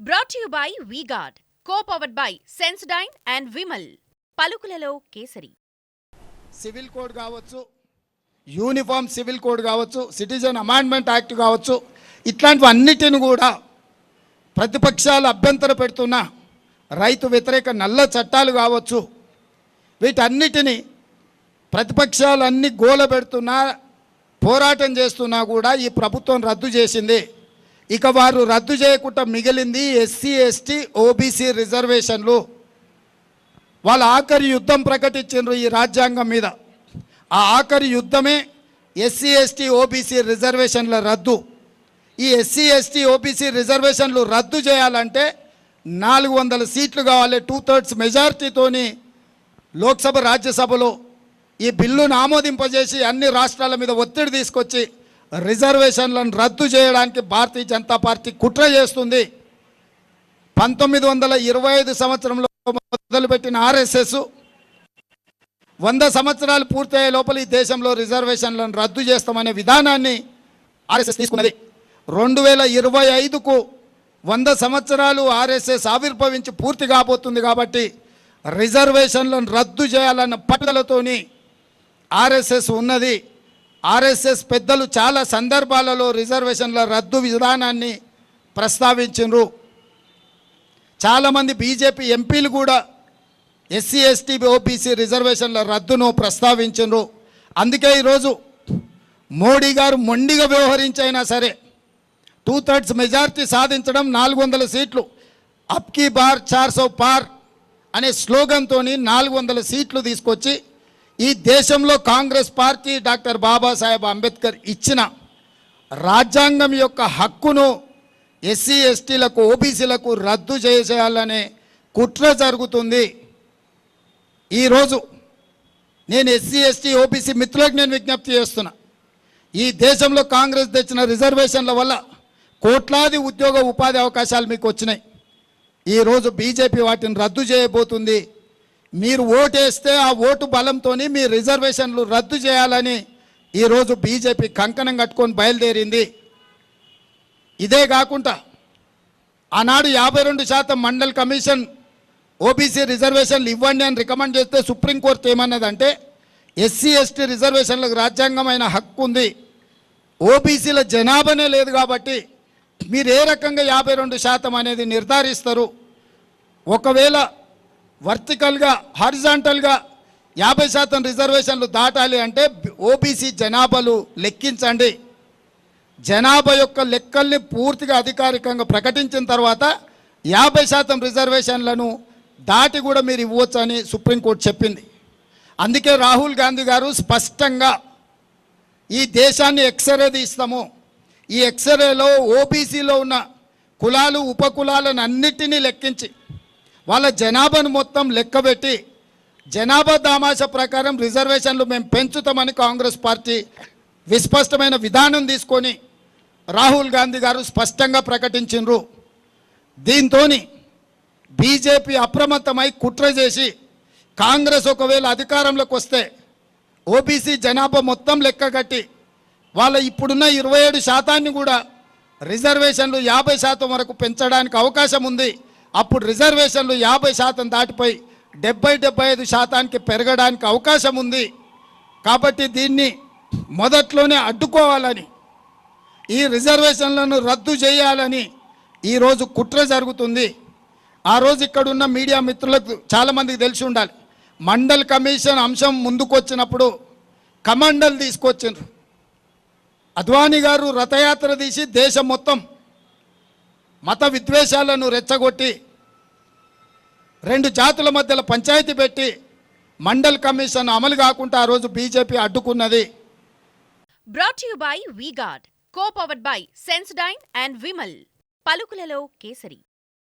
Brought you by V Guard co powered by Sensodyne and Vimal పలుకులలో కేసరి. Civil code కావచ్చు uniform civil code కావచ్చు citizen amendment act కావచ్చు ఇట్లాంటివన్నిటిని కూడా ప్రతిపక్షాలు అభ్యంతర పెడుతున్న రైతు వ్యతిరేక నల్ల చట్టాలు కావచ్చు వీటన్నిటిని ప్రతిపక్షాలు అన్ని గోల పెడుతున్నా పోరాటం చేస్తున్నా కూడా ఈ ప్రభుత్వం రద్దు చేసింది. ఇక వారు రద్దు చేయకుండా మిగిలింది ఎస్సీ ఎస్టీ ఓబీసీ రిజర్వేషన్లు. వాళ్ళ ఆఖరి యుద్ధం ప్రకటించారు ఈ రాజ్యాంగం మీద. ఆ ఆఖరి యుద్ధమే ఎస్సీ ఎస్టీ ఓబీసీ రిజర్వేషన్ల రద్దు. ఈ ఎస్సీ ఎస్టీ ఓబీసీ రిజర్వేషన్లు రద్దు చేయాలంటే నాలుగు వందల సీట్లు కావాలి. టూ థర్డ్స్ మెజారిటీతోని లోక్సభ రాజ్యసభలో ఈ బిల్లును ఆమోదింపజేసి అన్ని రాష్ట్రాల మీద ఒత్తిడి తీసుకొచ్చి రిజర్వేషన్లను రద్దు చేయడానికి భారతీయ జనతా పార్టీ కుట్ర చేస్తుంది. పంతొమ్మిది వందల ఇరవై ఐదు సంవత్సరంలో మొదలుపెట్టిన ఆర్ఎస్ఎస్ వంద సంవత్సరాలు పూర్తయ్యే లోపల ఈ దేశంలో రిజర్వేషన్లను రద్దు చేస్తామనే విధానాన్ని ఆర్ఎస్ఎస్ తీసుకున్నది. రెండు వేల ఇరవై ఐదుకు వంద సంవత్సరాలు ఆర్ఎస్ఎస్ ఆవిర్భవించి పూర్తి కాబోతుంది కాబట్టి రిజర్వేషన్లను రద్దు చేయాలన్న పట్టుదలతోని ఆర్ఎస్ఎస్ ఉన్నది. ఆర్ఎస్ఎస్ పెద్దలు చాలా సందర్భాలలో రిజర్వేషన్ల రద్దు విధానాన్ని ప్రస్తావించరు చాలామంది బీజేపీ ఎంపీలు కూడా ఎస్సీ ఎస్టీ ఓబీసీ రిజర్వేషన్ల రద్దును ప్రస్తావించరు అందుకే ఈరోజు మోడీ గారు మొండిగా వ్యవహరించైనా సరే టూ థర్డ్స్ మెజార్టీ సాధించడం నాలుగు వందల సీట్లు అప్కీ బార్ చార్ సో పార్ అనే స్లోగన్తో నాలుగు వందల సీట్లు తీసుకొచ్చి ఈ దేశంలో కాంగ్రెస్ పార్టీ డాక్టర్ బాబాసాహెబ్ అంబేద్కర్ ఇచ్చిన రాజ్యాంగం యొక్క హక్కును ఎస్సీ ఎస్టీలకు ఓబీసీలకు రద్దు చేసేయాలనే కుట్ర జరుగుతుంది. ఈరోజు నేను ఎస్సీ ఎస్టీ ఓబీసీ మిత్రులకు నేను విజ్ఞప్తి చేస్తున్నా. ఈ దేశంలో కాంగ్రెస్ తెచ్చిన రిజర్వేషన్ల వల్ల కోట్లాది ఉద్యోగ ఉపాధి అవకాశాలు మీకు వచ్చినాయి. ఈరోజు బీజేపీ వాటిని రద్దు చేయబోతుంది. మీరు ఓటేస్తే ఆ ఓటు బలంతో మీ రిజర్వేషన్లు రద్దు చేయాలని ఈరోజు బీజేపీ కంకణం కట్టుకొని బయలుదేరింది. ఇదే కాకుండా ఆనాడు యాభై రెండు శాతం మండల్ కమిషన్ ఓబీసీ రిజర్వేషన్లు ఇవ్వండి అని రికమెండ్ చేస్తే సుప్రీంకోర్టు ఏమన్నదంటే ఎస్సీ ఎస్టీ రిజర్వేషన్లకు రాజ్యాంగమైన హక్కు ఉంది. ఓబీసీల జనాభానే లేదు కాబట్టి మీరు ఏ రకంగా యాభై రెండు శాతం అనేది నిర్ధారిస్తారు? ఒకవేళ వర్టికల్గా హారిజాంటల్గా యాభై శాతం రిజర్వేషన్లు దాటాలి అంటే ఓబీసీ జనాభాలు లెక్కించండి. జనాభా యొక్క లెక్కల్ని పూర్తిగా అధికారికంగా ప్రకటించిన తర్వాత యాభై శాతం రిజర్వేషన్లను దాటి కూడా మీరు ఇవ్వచ్చు అని సుప్రీంకోర్టు చెప్పింది. అందుకే రాహుల్ గాంధీ గారు స్పష్టంగా ఈ దేశాన్ని ఎక్స్రే తీస్తాము. ఈ ఎక్స్రేలో ఓబీసీలో ఉన్న కులాలు ఉపకులాలను అన్నిటినీ లెక్కించి వాళ్ళ జనాభాను మొత్తం లెక్కబెట్టి జనాభా దామాష ప్రకారం రిజర్వేషన్లు మేము పెంచుతామని కాంగ్రెస్ పార్టీ విస్పష్టమైన విధానం తీసుకొని రాహుల్ గాంధీ గారు స్పష్టంగా ప్రకటించిండ్రు. దీంతో బీజేపీ అప్రమత్తమై కుట్ర చేసి కాంగ్రెస్ ఒకవేళ అధికారంలోకి వస్తే ఓబీసీ జనాభా మొత్తం లెక్క కట్టి వాళ్ళ ఇప్పుడున్న ఇరవై ఏడు శాతాన్ని కూడా రిజర్వేషన్లు యాభై శాతం వరకు పెంచడానికి అవకాశం ఉంది. అప్పుడు రిజర్వేషన్లు యాభై శాతం దాటిపోయి డెబ్బై డెబ్బై ఐదు శాతానికి పెరగడానికి అవకాశం ఉంది. కాబట్టి దీన్ని మొదట్లోనే అడ్డుకోవాలని ఈ రిజర్వేషన్లను రద్దు చేయాలని ఈరోజు కుట్ర జరుగుతుంది. ఆ రోజు ఇక్కడ ఉన్న మీడియా మిత్రులకు చాలామందికి తెలిసి ఉండాలి. మండల్ కమిషన్ అంశం ముందుకొచ్చినప్పుడు కమండల్ తీసుకొచ్చిండ్రు. అద్వానీ గారు రథయాత్ర తీసి దేశం మొత్తం మత విద్వేషాలను రెచ్చగొట్టి రెండు జాతుల మధ్యలో పంచాయతీ పెట్టి మండల్ కమిషన్ అమలు కాకుండా ఆ రోజు BJP అడ్డుకున్నది. Brought you by V Guard co by Sensodyne and Vimal పలుకులలో kesari.